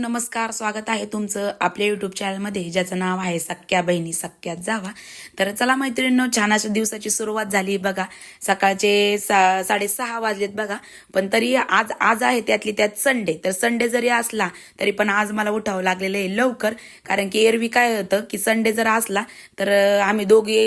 नमस्कार स्वागत आहे तुमचं आपल्या युट्यूब चॅनलमध्ये ज्याचं नाव आहे सख्या बहिणी सख्यात जावा. तर चला मैत्रिणींनो छान अशा दिवसाची सुरुवात झाली बघा. सकाळचे सा साडेसहा वाजलेत बघा. पण तरी आज आज आहे त्यातली त्यात संडे तर संडे जरी असला तरी पण आज मला उठावं लागलेलं आहे लवकर. कारण की एरवी काय होतं की संडे जर असला तर आम्ही दोघे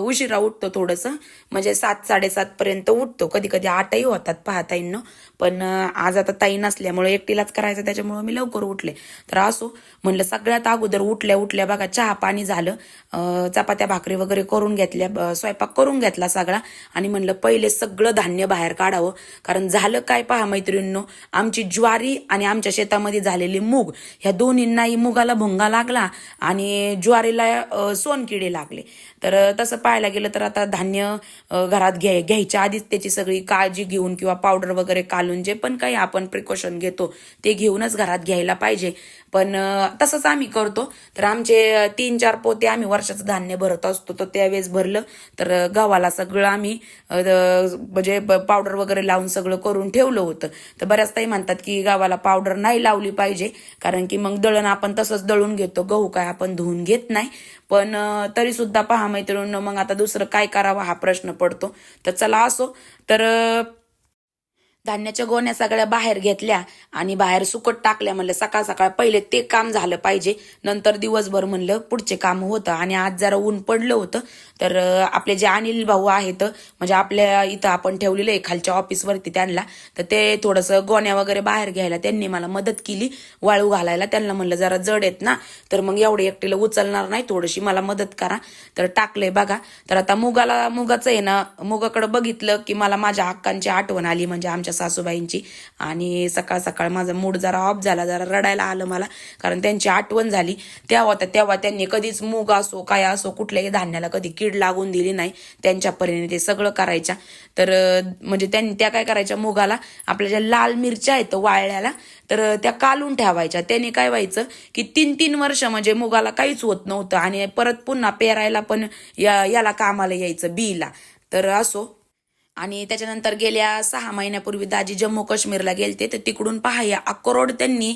उशिरा उठतो थोडंसं. म्हणजे सात साडेसातपर्यंत उठतो. कधी कधी आठही होतात पाहताईंनो पण आज आता ताई नसल्यामुळे एकटीलाच करायचं त्याच्यामुळे मी लवकर उठले. तर असो म्हणलं सगळ्यात अगोदर उठल्या उठल्या बघा चहा पाणी झालं. चपात्या भाकरी वगैरे करून घेतल्या स्वयंपाक करून घेतला सगळा. आणि म्हणलं पहिले सगळं धान्य बाहेर काढावं. कारण झालं काय पहा मैत्रिणींनो आमची ज्वारी आणि आमच्या शेतामध्ये झालेली मूग ह्या दोन्हींनाही मुगाला भुंगा लागला आणि ज्वारीला सोनकिडे लागले. तर तसं पाहायला गेलं तर आता धान्य घरात घ्याय घ्यायच्या आधीच त्याची सगळी काळजी घेऊन किंवा पावडर वगैरे कालून जे पण काही आपण प्रिकॉशन घेतो ते घेऊनच घरात घ्यायला पाहिजे. पण तसंच आम्ही करतो. तर आमचे तीन चार पोते आम्ही वर्षाचं धान्य भरत असतो. तर त्यावेळेस भरलं. तर गव्हाला सगळं आम्ही म्हणजे पावडर वगैरे लावून सगळं करून ठेवलं होतं. तर बऱ्याच ताई म्हणतात की गावाला पावडर नाही लावली पाहिजे. कारण की मग दळण आपण तसंच दळून घेतो. गहू काय आपण धुवून घेत नाही. पण तरी सुद्धा पहा मैत्रिणींना मग आता दुसरं काय करावं हा प्रश्न पडतो. तर चला असो. तर धान्याच्या गोण्या सगळ्या बाहेर घेतल्या आणि बाहेर सुकट टाकल्या म्हणलं सकाळ सकाळ पहिले ते काम झालं पाहिजे. नंतर दिवसभर म्हणलं पुढचे काम होतं. आणि आज जरा ऊन पडलं होतं. तर आपले जे अनिल भाऊ आहेत म्हणजे आपल्या इथं आपण ठेवलेलं आहे खालच्या ऑफिसवरती त्यांना. तर ते थोडंसं गोण्या वगैरे बाहेर घ्यायला त्यांनी मला मदत केली वाळू घालायला. त्यांना म्हणलं जरा जड आहेत ना तर मग एवढे एकटीला उचलणार नाही थोडीशी मला मदत करा. तर टाकलंय बघा. तर आता मुगाला मुगाचं आहे ना मुगाकडं बघितलं की मला माझ्या हक्कांची आठवण आली. म्हणजे आमच्या सासूबाईंची. आणि सकाळ सकाळ माझा मूड जरा ऑफ झाला जरा रडायला आलं मला. कारण त्यांची आठवण झाली. तेव्हा तर तेव्हा त्यांनी कधीच मूग असो काय असो कुठल्याही धान्याला कधी कीड लागून दिली नाही. त्यांच्या परीने ते सगळं करायच्या. तर म्हणजे त्यांनी त्या काय करायच्या मुगाला? आपल्या ज्या लाल मिरच्या आहेत वाळल्याला तर त्या कालून ठेवायच्या. त्याने काय व्हायचं की तीन तीन वर्ष म्हणजे मुगाला काहीच होत नव्हतं. आणि परत पुन्हा पेरायला पण या याला कामाला यायचं बीला तर असो आणि त्याच्यानंतर गेल्या सहा महिन्यापूर्वी दाजी जम्मू काश्मीरला गेलते तर तिकडून पहा या अक्रोड त्यांनी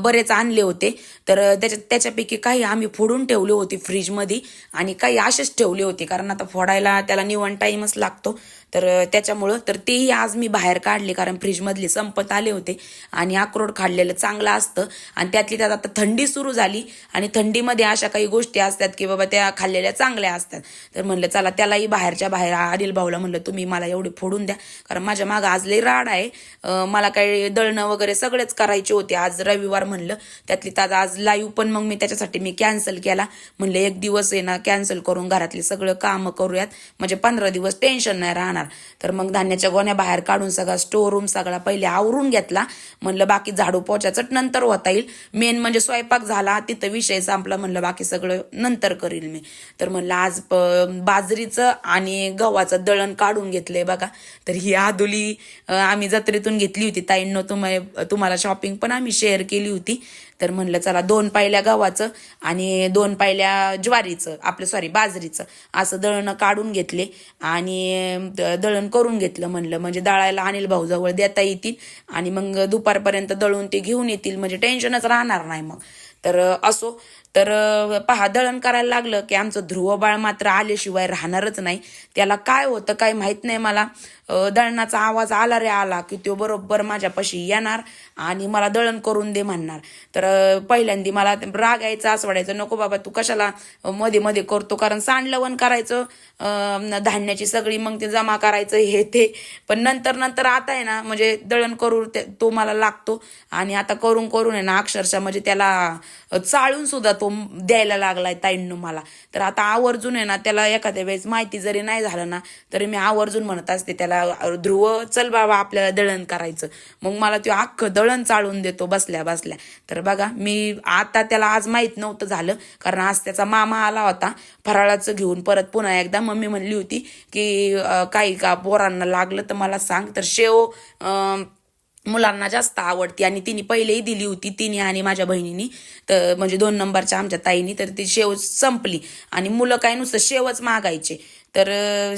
बरेच आणले होते. तर त्याच्या त्याच्यापैकी काही आम्ही फोडून ठेवले होते फ्रीजमध्ये आणि काही असेच ठेवले होते कारण आता फोडायला त्याला निवण टाईमच लागतो. तर त्याच्यामुळं तर तेही आज मी बाहेर काढले कारण फ्रीजमधले संपत आले होते आणि अक्रोड खाल्लेलं चांगलं असतं. आणि त्यातली त्यात आता थंडी सुरू झाली आणि थंडीमध्ये अशा काही गोष्टी असतात की बाबा त्या खाल्लेल्या चांगल्या असतात. तर म्हणलं चला त्यालाही बाहेरच्या बाहेर अनिल भाऊला म्हणलं तुम्ही मला एवढे फोडून द्या. कारण माझ्या मागं आज लई राड आहे. मला काही दळणं वगैरे सगळेच करायचे होते आज रविवार म्हणलं. त्यातली त्यात आज लाईव्ह पण मग मी त्याच्यासाठी मी कॅन्सल केला. म्हणलं एक दिवस आहे ना कॅन्सल करून घरातले सगळं कामं करूयात. म्हणजे पंधरा दिवस टेन्शन नाही राहणार. तर मग धान्याच्या गोण्या बाहेर काढून सगळा स्टोर रूम सगळा पहिले आवरून घेतला. म्हणलं बाकी झाडू पोचाचं नंतर होता येईल. मेन म्हणजे स्वयंपाक झाला तिथं विषय संपला म्हणलं बाकी सगळं नंतर करील मी. तर म्हणलं आज प- बाजरीचं आणि गव्हाचं दळण काढून घेतलंय बघा. तर ही आदुली आम्ही जत्रेतून घेतली होती. ताईंनो तुम्हाला तुम्हाला शॉपिंग पण आम्ही शेअर केली होती. तर म्हणलं चला दोन पायल्या गव्हाचं आणि दोन पायल्या ज्वारीचं आपलं सॉरी बाजरीचं. असं दळणं काढून घेतले आणि दळण करून घेतलं म्हणलं. म्हणजे दळायला अनिल भाऊ जवळ देता येतील आणि मग दुपारपर्यंत दळून ते घेऊन येतील. म्हणजे टेन्शनच राहणार नाही मग. तर असो. तर पहा दळण करायला लागलं की आमचं ध्रुव बाळ मात्र आल्याशिवाय राहणारच नाही. त्याला काय होतं काय माहीत नाही मला. दळणाचा आवाज आला रे आला की तो बरोबर माझ्यापाशी येणार आणि मला दळण करून दे म्हणणार. तर पहिल्यांदा पहिल्यांदी मला राग यायचा असं वाटायचं नको बाबा तू कशाला मध्ये मध्ये करतो? कारण सांडलवण करायचं धान्याची सगळी मग ते जमा करायचं हे ते. पण नंतर नंतर आता आहे ना म्हणजे दळण करू ते- तो मला लागतो. आणि आता करून करून आहे ना अक्षरशः म्हणजे त्याला चाळून सुद्धा तो द्यायला लागलाय ताईंनो मला. तर आता आवर्जून आहे ना त्याला एखाद्या वेळेस माहिती जरी नाही झालं ना तरी मी आवर्जून म्हणत असते त्याला ध्रुव चल बाबा आपल्याला दळण करायचं. मग मला तो अख्खं दळण चाळून देतो बसल्या बसल्या. तर बघा मी आता त्याला आज माहीत नव्हतं झालं कारण आज त्याचा मामा आला होता फराळाचं घेऊन परत पुन्हा एकदा मम्मी म्हणली होती की काही का पोरांना लागलं तर मला सांग. तर शेव मुलांना जास्त आवडती आणि तिने पहिलेही दिली होती तिने आणि माझ्या बहिणीनी. तर म्हणजे दोन नंबरच्या आमच्या ताईनी तर ती शेव संपली. आणि मुलं काय नुसतं शेवच मागायचे. तर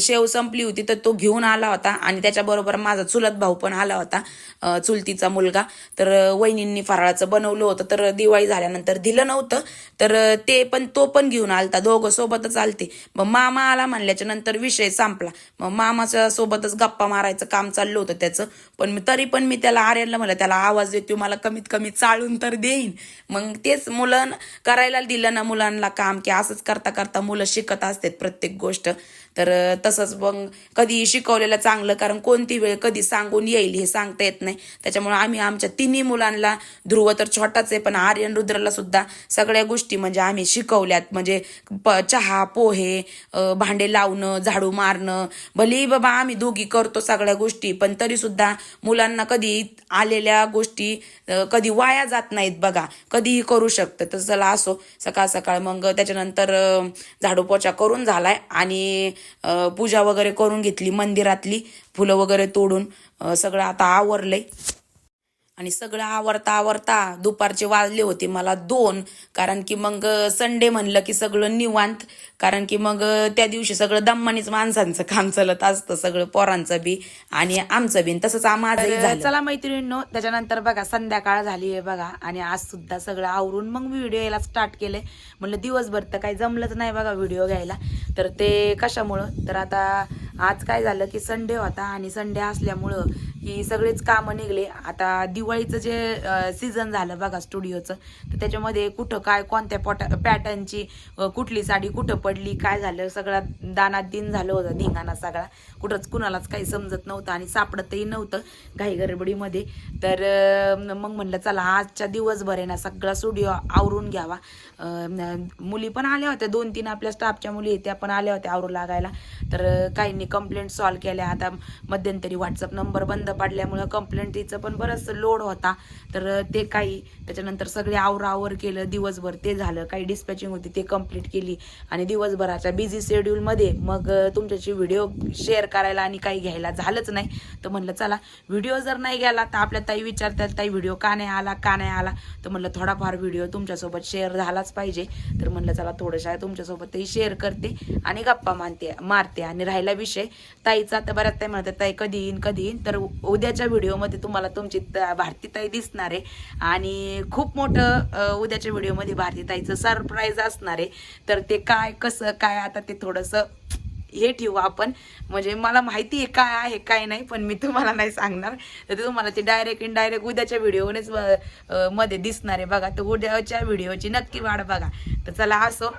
शेव संपली होती तर तो घेऊन आला होता आणि त्याच्याबरोबर माझा चुलत भाऊ पण आला होता चुलतीचा मुलगा. तर वहिनींनी फराळाचं बनवलं होतं तर दिवाळी झाल्यानंतर दिलं नव्हतं. तर ते पण तो पण घेऊन आलता दोघं सोबतच आलते. मग मामा आला म्हणल्याच्या नंतर विषय संपला. मग मामाच्या सोबतच गप्पा मारायचं काम चाललं होतं त्याचं. पण तरी पण मी त्याला आर्यनला म्हणलं त्याला आवाज देतो मला कमीत कमी चाळून तर देईन. मग तेच मुलं करायला दिलं ना मुलांना काम की असंच करता करता मुलं शिकत असतात प्रत्येक गोष्ट. तर तसंच मग कधी शिकवलेलं चांगलं कारण कोणती वेळ कधी सांगून येईल हे सांगता येत नाही. त्याच्यामुळे आम्ही आमच्या तिन्ही मुलांना ध्रुव तर छोटाच आहे पण आर्यन रुद्रला सुद्धा सगळ्या गोष्टी म्हणजे आम्ही शिकवल्यात. म्हणजे प चहा पोहे भांडे लावणं झाडू मारणं भलेही बाबा आम्ही दोघी करतो सगळ्या गोष्टी पण तरी सुद्धा मुलांना कधी आलेल्या गोष्टी कधी वाया जात नाहीत बघा. कधीही करू शकतं. तर चला असो सकाळ सकाळ मग त्याच्यानंतर झाडू पोछा करून झालाय. आणि पूजा वगैरे करून घेतली मंदिरातली फुलं वगैरे तोडून. सगळं आता आवरलंय. आणि सगळं आवरता आवरता दुपारचे वाजले होते मला दोन. कारण की मग संडे म्हणलं की सगळं निवांत. कारण की मग त्या दिवशी सगळं दम्मानीच माणसांचं काम चालत असतं सगळं पोरांचं बी आणि आमचं बी. तसंच झालं. चला मैत्रिणींनो त्याच्यानंतर बघा संध्याकाळ झाली आहे बघा. आणि आज सुद्धा सगळं आवरून मग मी व्हिडिओ यायला स्टार्ट केलंय म्हणलं दिवसभर तर काही जमलंच नाही बघा व्हिडिओ घ्यायला. तर ते कशामुळं? तर आता आज काय झालं की संडे होता आणि संडे असल्यामुळं की सगळेच कामं निघले. आता दिवाळीचं जे सीझन झालं बघा स्टुडिओचं तर त्याच्यामध्ये कुठं काय कोणत्या पॉट पॅटर्नची कुठली साडी कुठं पडली काय झालं सगळा दानात दिन झालं होतं धिंगाणा सगळा. कुठंच कुणालाच काही समजत नव्हतं आणि सापडतही नव्हतं घाई गडबडीमध्ये. तर मग म्हणलं चला आजच्या दिवसभर आहे ना सगळा स्टुडिओ आवरून घ्यावा. मुली पण आल्या होत्या दोन तीन आपल्या स्टाफच्या मुली त्या पण आल्या होत्या आवरू लागायला. तर काहींनी कंप्लेंट सॉल्व्ह केल्या. आता मध्यंतरी व्हॉट्सअप नंबर बंद पडल्यामुळं कंप्लेंटीचं पण बरंच लोड होता. तर ते काही त्याच्यानंतर सगळे आवरावर केलं दिवसभर ते झालं काही डिस्पॅचिंग होती ते कंप्लीट केली. आणि दिवसभराच्या बिझी शेड्यूलमध्ये मग तुमच्याशी व्हिडिओ शेअर करायला आणि काही घ्यायला झालंच नाही. तर म्हणलं चला व्हिडिओ जर नाही गेला तर आपल्या ताई विचारतात ताई व्हिडिओ का नाही आला का नाही आला? तर म्हणलं थोडाफार व्हिडिओ तुमच्यासोबत शेअर झालाच पाहिजे. तर म्हणलं चला थोडंसं तुमच्यासोबतही शेअर करते आणि गप्पा मानते मारते आणि राहिला विषय. ताईचा तर बऱ्याच ताई म्हणतात ताई कधी येईन कधी येईन? तर उद्याच्या व्हिडिओमध्ये तुम्हाला तुमची भारतीताई दिसणार. आहे आणि खूप मोठं उद्याच्या व्हिडिओमध्ये भारतीताईचं सरप्राईज असणार. आहे तर ते काय कसं काय आता ते थोडंसं हे ठेवू आपण. म्हणजे मला माहिती आहे काय आहे काय नाही पण मी तुम्हाला नाही सांगणार. तर ते तुम्हाला ते डायरेक्ट इनडायरेक्ट उद्याच्या व्हिडिओनेच मध्ये दिसणार. आहे बघा तर उद्याच्या व्हिडिओची नक्की वाढ बघा. तर चला असो.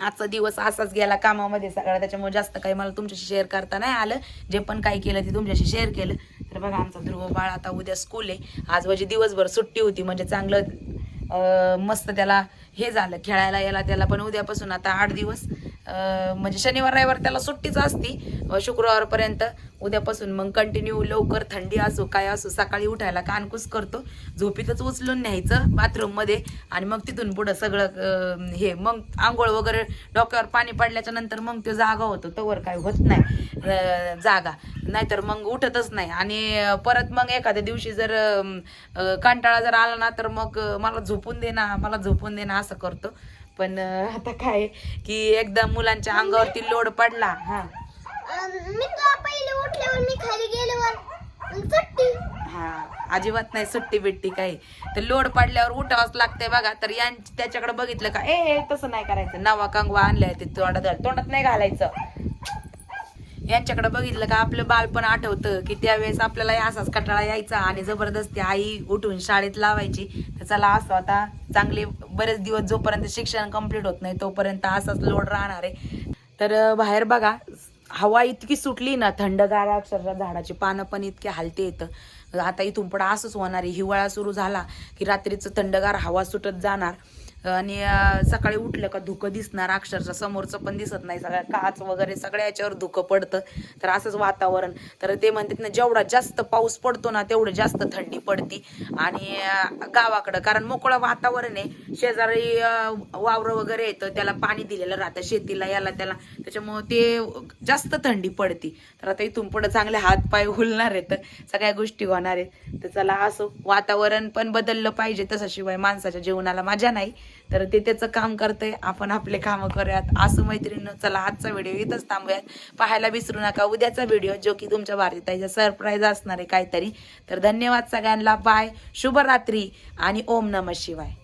आजचा दिवस असाच गेला कामामध्ये सगळा त्याच्यामुळे जास्त काही मला तुमच्याशी शेअर करता नाही आलं. जे पण काही केलं ते तुमच्याशी शेअर केलं. तर बघा आमचा ध्रुव बाळ आता उद्या स्कूल आहे. आज म्हणजे दिवसभर सुट्टी होती म्हणजे चांगलं मस्त त्याला हे झालं खेळायला याला त्याला पण उद्यापासून आता आठ दिवस. म्हणजे शनिवार रविवार त्याला सुट्टीच असती. शुक्रवारपर्यंत उद्यापासून मग कंटिन्यू लवकर थंडी असो काय असो सकाळी उठायला कानकूस करतो. झोपीतच उचलून न्यायचं बाथरूममध्ये आणि मग तिथून पुढं सगळं हे मग आंघोळ वगैरे डोक्यावर पाणी पडल्याच्या नंतर मग तो जागा होतो. तोवर काय होत नाही जागा. नाहीतर मग उठतच नाही. आणि परत मग एखाद्या दिवशी जर कंटाळा जर आला ना तर मग मला झोपून दे ना मला झोपून दे ना असं करतो. पण आता काय की एकदा मुलांच्या अंगावरती लोड पडला हा. मी पहिले उठल्यावर मी खाली गेल्यावर सुट्टी. हा अजिबात नाही सुट्टी बिट्टी काही. तर लोड पडल्यावर उठावंच लागतंय बघा तर यां त्याच्याकडे बघितलं का? ए ए, तसं नाही करायचं. नवा कंगवा आणलाय ते तोंडात तोंडात नाही घालायचं. यांच्याकडे बघितलं का आपलं बालपण आठवतं की त्यावेळेस आपल्याला असाच कटाळा यायचा आणि जबरदस्ती आई उठून शाळेत लावायची. तर चला असं आता चांगले बरेच दिवस जोपर्यंत शिक्षण कंप्लीट होत नाही तोपर्यंत असाच लोड राहणार आहे. तर बाहेर बघा हवा इतकी सुटली ना थंडगार अक्षरशः झाडाची पानं पण इतके हालते येतं आता इथून पण असंच होणार आहे. हिवाळा सुरू झाला की रात्रीचं थंडगार हवा सुटत जाणार. आणि सकाळी उठलं का धुकं दिसणार अक्षरशः समोरचं पण दिसत नाही सगळ्या काच वगैरे सगळ्या याच्यावर धुकं पडतं. तर असंच वातावरण. तर ते म्हणतात ना जेवढा जास्त पाऊस पडतो ना तेवढं जास्त थंडी पडती. आणि गावाकडं कारण मोकळं वातावरण आहे. शेजारी वावरं वगैरे येतं त्याला पाणी दिलेलं राहतं. शेतीला याला त्याला. त्याच्यामुळं ते जास्त थंडी पडती. तर आता इथून पुढं चांगले हात पाय हुलणार आहेत. सगळ्या गोष्टी होणार आहेत. तर चला असो वातावरण पण बदललं पाहिजे. तसं शिवाय माणसाच्या जीवनाला मजा नाही. तर ते त्याचं काम करतंय. आपण आपले कामं करूयात. असं मैत्रिणीनं चला आजचा व्हिडिओ इथंच थांबूयात. पाहायला विसरू नका. उद्याचा व्हिडिओ जो की तुमच्या भारताचा सरप्राईज असणार आहे काहीतरी. तर धन्यवाद सगळ्यांना. बाय. शुभरात्री आणि ओम नम शिवाय.